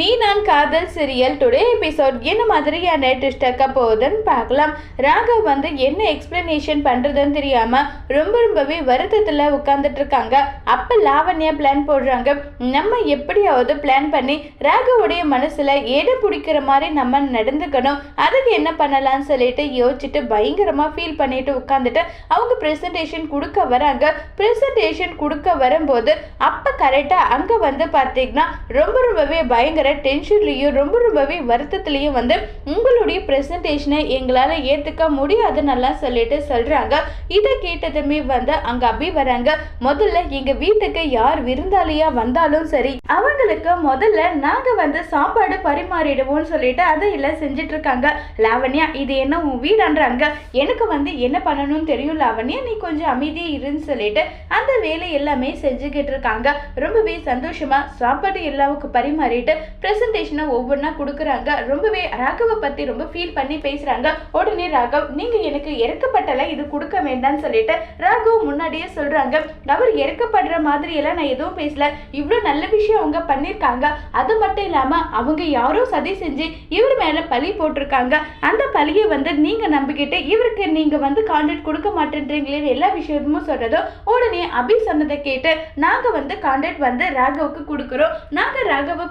நீ நான் காதல் சீரியல் டுடே எபிசோட் என்ன மாதிரியான ட்விஸ்ட் இருக்க போகுதுன்னு பார்க்கலாம். ராகவ் வந்து என்ன எக்ஸ்பிளனேஷன் பண்ணுறதுன்னு தெரியாமல் ரொம்ப ரொம்பவே வருத்தத்தில் உட்காந்துட்டு இருக்காங்க. அப்போ லாவண்யா பிளான் போடுறாங்க. நம்ம எப்படியாவது பிளான் பண்ணி ராகவுடைய மனசில் எடை பிடிக்கிற மாதிரி நம்ம நடந்துக்கணும். அதுக்கு என்ன பண்ணலாம்னு சொல்லிட்டு யோசிச்சுட்டு பயங்கரமாக ஃபீல் பண்ணிட்டு உட்காந்துட்டு அவங்க ப்ரெசன்டேஷன் கொடுக்க வராங்க. ப்ரெசன்டேஷன் கொடுக்க வரும்போது அப்போ கரெக்டாக அங்கே வந்து பார்த்தீங்கன்னா ரொம்ப ரொம்பவே பயங்கர டென்ஷன்லேயும் ரொம்ப ரொம்பவே வருத்தத்துலேயும் வந்து உங்களுடைய ப்ரெசன்டேஷனை எங்களால் ஏற்றுக்க முடியாதுன்னெல்லாம் சொல்லிட்டு சொல்கிறாங்க இதை கேட்டதுமே வந்து அங்கே அபி வராங்க. முதல்ல எங்கள் வீட்டுக்கு யார் விருந்தாளியாக வந்தாலும் சரி அவங்களுக்கு முதல்ல நாங்கள் வந்து சாப்பாடு பரிமாறிடுவோம்னு சொல்லிட்டு அதை எல்லாம் செஞ்சுட்டு இருக்காங்க லாவண்யா இது என்ன உன் வீடான்றாங்க? எனக்கு வந்து என்ன பண்ணணும்னு தெரியும் லாவண்யா? நீ கொஞ்சம் அமைதியாக இருன்னு சொல்லிட்டு அந்த வேலை எல்லாமே செஞ்சுக்கிட்டு இருக்காங்க ரொம்பவே சந்தோஷமாக சாப்பாடு எல்லாவுக்கு பரிமாறிட்டு ப்ரெசன்டேஷனை ஒவ்வொன்றா கொடுக்குறாங்க. ரொம்பவே ராகவை பற்றி ரொம்ப ஃபீல் பண்ணி பேசுகிறாங்க உடனே ராகவ் நீங்கள் எனக்கு இறக்கப்பட்டலை இது கொடுக்க வேண்டாம்னு சொல்லிட்டு ராகவ் முன்னாடியே சொல்கிறாங்க அவர் இறக்கப்படுற மாதிரியெல்லாம் நான் எதுவும் பேசல. இவ்வளோ நல்ல விஷயம் அவங்க பண்ணியிருக்காங்க அது மட்டும் இல்லாமல் அவங்க யாரோ சதி செஞ்சு இவர் மேலே பழி போட்டிருக்காங்க. அந்த பழியை வந்து நீங்கள் நம்பிக்கிட்டு இவருக்கு நீங்கள் வந்து கான்ட்ராக்ட் கொடுக்க மாட்டேன்றீங்களே எல்லா விஷயமும் சொல்கிறதோ உடனே அபி சொன்னதை கேட்டு நாங்கள் வந்து கான்ட்ராக்ட் வந்து ராகவுக்கு கொடுக்குறோம். நாங்கள் ராகவை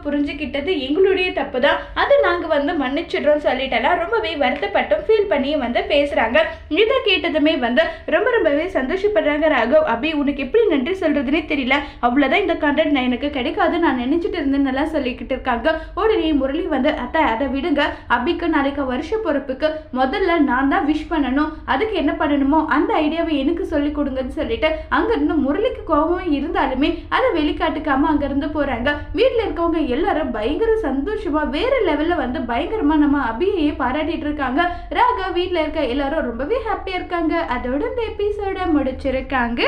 விட்டது எங்களுடைய தப்பு தான் அது நாங்கள் வந்து மன்னிச்சிடுறோம் சொல்லிட்டெல்லாம் ரொம்பவே வருத்தப்பட்டும் ஃபீல் பண்ணி வந்து பேசுகிறாங்க இதை கேட்டதுமே வந்து ரொம்ப ரொம்பவே சந்தோஷப்படுறாங்க ராகவ். அபி உனக்கு எப்படி நன்றி சொல்கிறதுனே தெரியல. அவ்வளோதான் இந்த கண்டென்ட் நான் எனக்கு கிடைக்காது நான் நினச்சிட்டு இருந்தேன்னு சொல்லிக்கிட்டு இருக்காங்க. உடனே முரளி வந்து அத்தை அதை விடுங்க. அபிக்கு நாளைக்கு வருஷ பொறுப்புக்கு முதல்ல நான் தான் விஷ் பண்ணணும். அதுக்கு என்ன பண்ணணுமோ அந்த ஐடியாவை எனக்கு சொல்லி கொடுங்கன்னு சொல்லிட்டு அங்கேருந்து முரளிக்கு கோபம் இருந்தாலுமே அதை வெளிக்காட்டுக்காம அங்கேருந்து போகிறாங்க வீட்டில் இருக்கவங்க எல்லாரும் பயங்கர சந்தோஷமா வேற லெவலில் வந்து பயங்கரமா நம்ம அபியையே பாராட்டிட்டு இருக்காங்க. ராகா வீட்டில் இருக்க எல்லாரும் ரொம்பவே ஹாப்பியாக இருக்காங்க. அதோட இந்த எபிசோட முடிச்சிருக்காங்க.